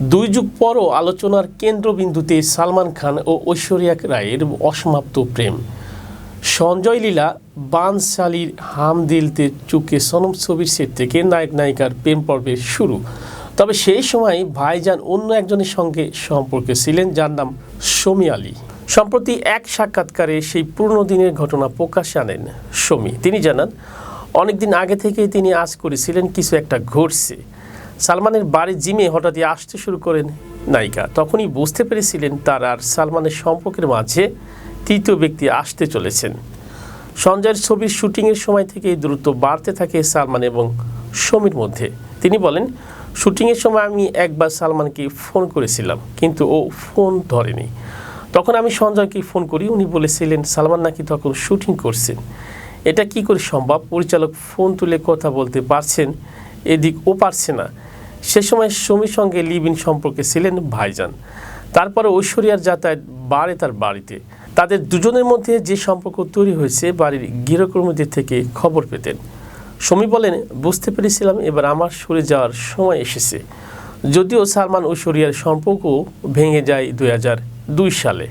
দুই যুগ পরও আলোচনার কেন্দ্রবিন্দুতে সালমান খান ও ঐশ্বরিয়া রায়ের অসমাপ্ত প্রেম। সঞ্জয় লীলা, বানশালীর হাম দিলতে চুকে সনম ছবির সেট থেকে নায়ক নায়িকার প্রেম পর্বের শুরু। তবে সেই সময় ভাইজান অন্য একজনের সঙ্গে সম্পর্কে ছিলেন, যার নাম শমি আলী। সম্প্রতি এক সাক্ষাৎকারে সেই পুরনো দিনের ঘটনা প্রকাশ আনেন শমি। তিনি জানান, অনেকদিন আগে থেকেই তিনি আজ করেছিলেন কিছু একটা ঘটছে। সালমানের বাড়ির জিমে হঠাৎই আসতে শুরু করেন নায়িকা। তখনই বুঝতে পেরেছিলেন তার আর সালমানের সম্পর্কের মাঝে তৃতীয় ব্যক্তি আসতে চলেছেন। সঞ্জয়ের ছবির শুটিংয়ের সময় থেকেই দ্রুত বাড়তে থাকে সালমান এবং সমীর মধ্যে। তিনি বলেন, শুটিংয়ের সময় আমি একবার সালমানকে ফোন করেছিলাম, কিন্তু ও ফোন ধরেনি। তখন আমি সঞ্জয়কে ফোন করি, উনি বলেছিলেন, সালমান নাকি তখন শুটিং করছেন। এটা কি করে সম্ভব? পরিচালক ফোন তুলে কথা বলতে পারছেন, এদিক ও পারছে না। সে সময় সমীর সঙ্গে লিভ ইন সম্পর্কে ছিলেন ভাইজান। তারপরে ঐশ্বরিয়ার যাতায়াত বাড়ে তার বাড়িতে। তাদের দুজনের মধ্যে যে সম্পর্ক তৈরি হয়েছে বাড়ির গৃহকর্মীদের থেকে খবর পেতেন। সমী বলেন, বুঝতে পেরেছিলাম এবার আমার সরে যাওয়ার সময় এসেছে। যদিও সালমান ঐশ্বরিয়ার সম্পর্ক ভেঙে যায় দুই হাজার দুই সালে।